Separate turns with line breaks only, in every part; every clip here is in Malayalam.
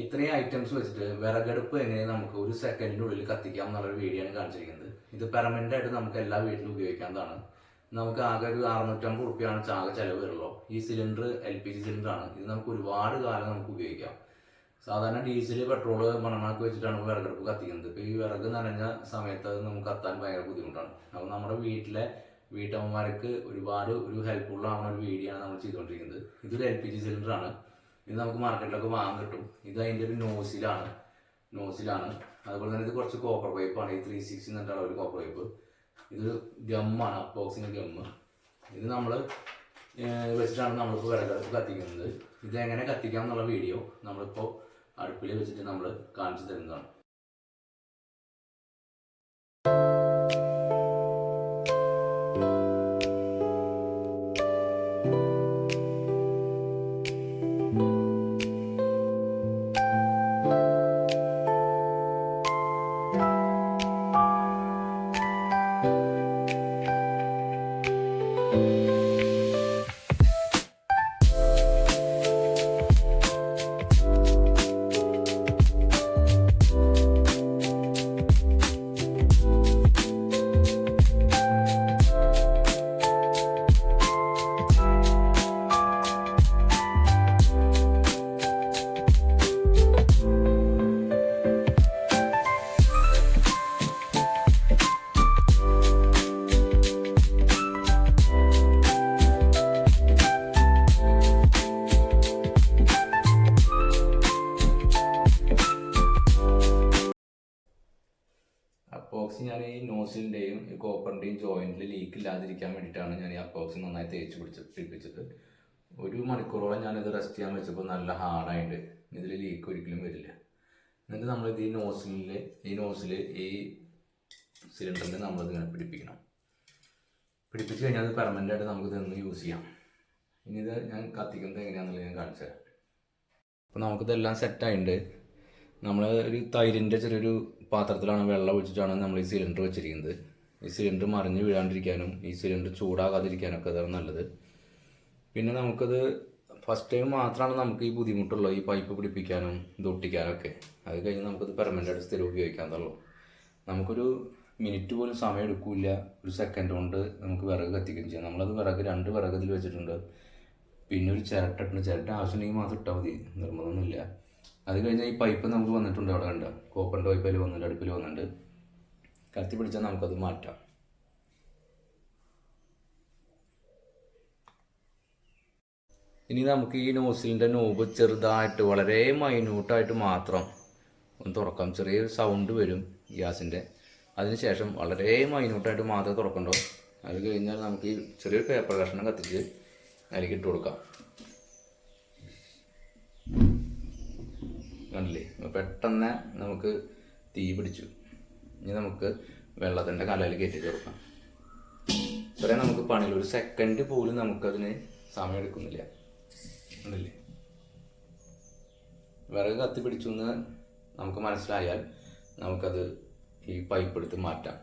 ഇത്രയും ഐറ്റംസ് വെച്ചിട്ട് വിറകടുപ്പ് എങ്ങനെ നമുക്ക് ഒരു സെക്കൻഡിനുള്ളിൽ കത്തിക്കാം എന്നുള്ള വീഡിയോ ആണ് കാണിച്ചിരിക്കുന്നത്. ഇത് പെർമനന്റ് ആയിട്ട് നമുക്ക് എല്ലാ വീട്ടിലും ഉപയോഗിക്കാവുന്നതാണ്. നമുക്ക് ആകെ ഒരു അറുന്നൂറ്റമ്പത് റുപ്യാണ് ചാക ചെലവ് വരുള്ളൂ. ഈ cylinder L P G cylinder ആണ്. ഇത് നമുക്ക് ഒരുപാട് കാലം നമുക്ക് ഉപയോഗിക്കാം. സാധാരണ ഡീസൽ പെട്രോൾ മണ്ണെണ്ണാക്കി വെച്ചിട്ടാണ് വിറകടുപ്പ് കത്തിക്കുന്നത്. ഇപ്പോൾ ഈ വിറക് നനഞ്ഞ സമയത്ത് നമുക്ക് കത്താൻ ഭയങ്കര ബുദ്ധിമുട്ടാണ്. അപ്പോൾ നമ്മുടെ വീട്ടിലെ വീട്ടമ്മമാർക്ക് ഒരുപാട് ഒരു ഹെൽപ്ഫുൾ ആവുന്ന ഒരു വീഡിയോ ആണ് നമ്മൾ ചെയ്തുകൊണ്ടിരിക്കുന്നത്. ഇതൊരു എൽ പി ജി സിലിണ്ടർ ആണ്. ഇത് നമുക്ക് മാർക്കറ്റിലൊക്കെ വാങ്ങാൻ കിട്ടും. ഇത് അതിന്റെ ഒരു നോസിലാണ്. നോസിലാണ്. അതുപോലെ തന്നെ ഇത് കുറച്ച് കോപ്പർ പൈപ്പാണ് ഈ ത്രീ സിക്സ് എന്നിട്ടുള്ള ഒരു കോപ്പർ പൈപ്പ് ഇത് ഗമ്മാണ് അപ്പോക്സിന്റെ ഗമ്മ് ഇത് നമ്മൾ വെച്ചിട്ടാണ് നമ്മളിപ്പോൾ വിറകടുപ്പ് കത്തിക്കുന്നത്. ഇത് എങ്ങനെ കത്തിക്കാം എന്നുള്ള വീഡിയോ നമ്മളിപ്പോൾ അടുപ്പിൽ വെച്ചിട്ട് നമ്മൾ കാണിച്ചു തരുന്നതാണ്. ഞാൻ ഈ നോസിലിന്റെയും ഈ കോപ്പറിന്റെയും ജോയിന്റിൽ ലീക്ക് ഇല്ലാതിരിക്കാൻ വേണ്ടിയിട്ടാണ് ഞാൻ ഈ അപ്പോക്സ് നന്നായി തേച്ച് പിടിച്ച് പിടിപ്പിച്ചത്. ഒരു മണിക്കൂറോളം ഞാനിത് റെസ്റ്റ് ചെയ്യാൻ വെച്ചപ്പോൾ നല്ല ഹാർഡായിട്ട് ഇതിൽ ലീക്ക് ഒരിക്കലും വരില്ല. എന്നിട്ട് നമ്മളിത് ഈ നോസിലിൽ ഈ നോസിൽ ഈ സിലിണ്ടറിൽ നമ്മളിത് ഇങ്ങനെ പിടിപ്പിക്കണം. പിടിപ്പിച്ച് കഴിഞ്ഞാൽ അത് പെർമനന്റ് ആയിട്ട് നമുക്ക് ഇതൊന്ന് യൂസ് ചെയ്യാം. ഇനി ഇത് ഞാൻ കത്തിക്കുന്നത് എങ്ങനെയാണെന്നുള്ളത് ഞാൻ കാണിച്ചു തരാം. അപ്പോൾ നമുക്കിതെല്ലാം സെറ്റായിട്ടുണ്ട് നമ്മൾ ഒരു തൈരിന്റെ ചെറിയൊരു പാത്രത്തിലാണ് വെള്ളം ഒഴിച്ചിട്ടാണ് നമ്മൾ ഈ സിലിണ്ടർ വെച്ചിരിക്കുന്നത്. ഈ സിലിണ്ടർ മറിഞ്ഞ് വീഴാണ്ടിരിക്കാനും ഈ സിലിണ്ടർ ചൂടാകാതിരിക്കാനൊക്കെ അതാണ് നല്ലത്. പിന്നെ നമുക്കത് ഫസ്റ്റ് ടൈം മാത്രമാണ് നമുക്ക് ഈ ബുദ്ധിമുട്ടുള്ളത് ഈ പൈപ്പ് പിടിപ്പിക്കാനും ഇത് ഒട്ടിക്കാനൊക്കെ. അത് കഴിഞ്ഞ് നമുക്കത് പെർമനന്റായിട്ട് സ്ഥിരം ഉപയോഗിക്കാന്നുള്ളൂ. നമുക്കൊരു മിനിറ്റ് പോലും സമയം എടുക്കില്ല. ഒരു സെക്കൻഡ് കൊണ്ട് നമുക്ക് വിറക് കത്തിക്കുകയും ചെയ്യാം. നമ്മളത് വിറക് രണ്ട് വിറക് ഇതിൽ വെച്ചിട്ടുണ്ട്. പിന്നെ ഒരു ചിരട്ട ചിരട്ട ആവശ്യമുണ്ടെങ്കിൽ മാത്രം ഇട്ടാൽ മതി. നിർബന്ധമൊന്നുമില്ല. അത് കഴിഞ്ഞാൽ ഈ പൈപ്പ് നമുക്ക് വന്നിട്ടുണ്ട് അവിടെ കണ്ട? കോപ്പറിന്റെ പൈപ്പിൽ വന്നിട്ടുണ്ട് അടുപ്പിൽ വന്നിട്ടുണ്ട്. കത്തി പിടിച്ചാൽ നമുക്കത് മാറ്റാം. ഇനി നമുക്ക് ഈ നോസിലിന്റെ നോബ് ചെറുതായിട്ട് വളരെ മൈന്യൂട്ടായിട്ട് മാത്രം ഒന്ന് തുറക്കാം. ചെറിയൊരു സൗണ്ട് വരും ഗ്യാസിന്റെ അതിനുശേഷം വളരെ മൈന്യൂട്ടായിട്ട് മാത്രമേ തുറക്കണ്ടോ? അത് കഴിഞ്ഞാൽ നമുക്ക് ഈ ചെറിയൊരു പേപ്പർ കഷ്ണം കത്തിച്ച് അതിലേക്ക് ഇട്ട് കൊടുക്കാം. കണ്ടില്ലേ? പെട്ടെന്ന് നമുക്ക് തീ പിടിച്ചു. ഇനി നമുക്ക് വെള്ളത്തിന്റെ കലയിൽ കയറ്റി കൊടുക്കാം ഇത്രയും നമുക്ക് പണിയില്ല. ഒരു സെക്കൻഡ് പോലും നമുക്കതിന് സമയം എടുക്കുന്നില്ല കണ്ടില്ലേ? വിറക് കത്തി പിടിച്ചു എന്ന് നമുക്ക് മനസ്സിലായാൽ നമുക്കത് ഈ പൈപ്പ് എടുത്ത് മാറ്റാം.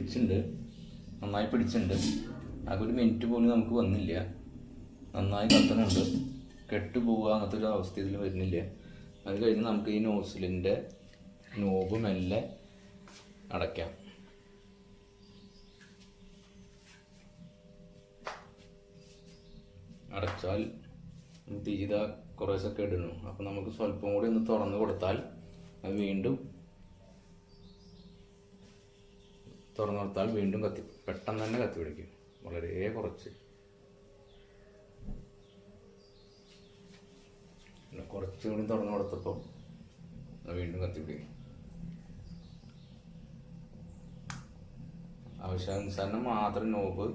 പിടിച്ചിട്ടുണ്ട്. നന്നായി പിടിച്ചിട്ടുണ്ട്. ആകെ ഒരു മിനിറ്റ് പോലും നമുക്ക് വന്നില്ല. നന്നായി കത്തണുണ്ട്. കെട്ടുപോവുക അങ്ങനത്തെ ഒരു അവസ്ഥ ഇതിൽ വരുന്നില്ല. അത് കഴിഞ്ഞ് നമുക്ക് ഈ നോസിലിന്റെ നോബ് മെല്ലെ അടയ്ക്കാം. അടച്ചാൽ തീത കുറേശ്ശൊക്കെ ഇടുന്നു അപ്പോൾ നമുക്ക് സ്വല്പം കൂടി ഒന്ന് തുറന്നു കൊടുത്താൽ അത് വീണ്ടും തുറന്നു കൊടുത്താൽ വീണ്ടും കത്തി പെട്ടെന്ന് തന്നെ കത്തി പിടിക്കും. വളരെ കുറച്ച്. കുറച്ചുകൂടി തുറന്നു കൊടുത്തപ്പോൾ വീണ്ടും കത്തി പിടിക്കും. ആവശ്യാനുസരണം മാത്രം നോബ്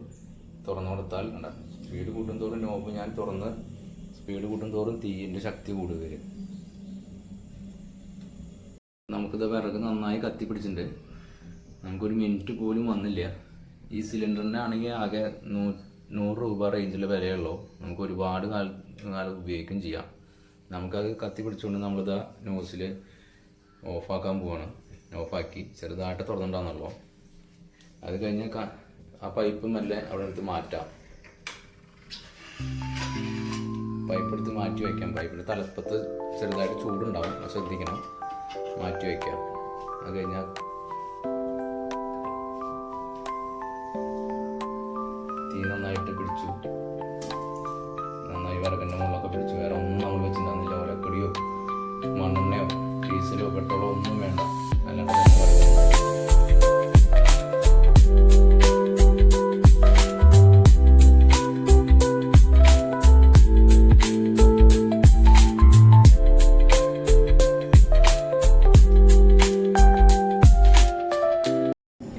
തുറന്നു കൊടുത്താൽ കണ്ട സ്പീഡ് കൂട്ടും തോറും നോബ് ഞാൻ തുറന്ന് സ്പീഡ് കൂട്ടും തോറും തീയിന്റെ ശക്തി കൂടുകയും നമുക്കിത് വിറക് നന്നായി കത്തി പിടിച്ചിട്ടുണ്ട്. നമുക്കൊരു മിനിറ്റ് പോലും വന്നില്ല. ഈ സിലിണ്ടറിന്റെ ആണെങ്കിൽ ആകെ നൂ നൂറ് രൂപ റേഞ്ചിൽ വിലയുള്ളൂ. നമുക്ക് ഒരുപാട് കാലം കാലം ഉപയോഗിക്കുകയും ചെയ്യാം. നമുക്കത് കത്തി പിടിച്ചുകൊണ്ട് നമ്മളിതാ ന്യൂസിൽ ഓഫാക്കാൻ പോവാണ്. ഓഫാക്കി ചെറുതായിട്ട് തുറന്നിട്ടാന്നുള്ളൂ അത് കഴിഞ്ഞ് ആ പൈപ്പ് മെല്ലെ അവിടെ എടുത്ത് മാറ്റാം. പൈപ്പ് എടുത്ത് മാറ്റി വയ്ക്കാം പൈപ്പിന്റെ തലപ്പത്ത് ചെറുതായിട്ട് ചൂടുണ്ടാവും. ശ്രദ്ധിക്കണം. മാറ്റി വയ്ക്കാം അത് കഴിഞ്ഞാൽ പിടിച്ചു. നന്നായി വിറകിന്റെ മുകളിലൊക്കെ പിടിച്ചു വേറെ ഒന്നും നമ്മൾ വെച്ചിട്ടുണ്ടാകുന്നില്ല ഒലക്കടിയോ മണ്ണെണ്ണയോ ഡീസലോ പെട്രോളോ ഒന്നും വേണ്ട. അല്ലാണ്ട്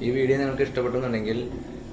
ഈ വീഡിയോ നിങ്ങൾക്ക് ഇഷ്ടപ്പെട്ടെന്നുണ്ടെങ്കിൽ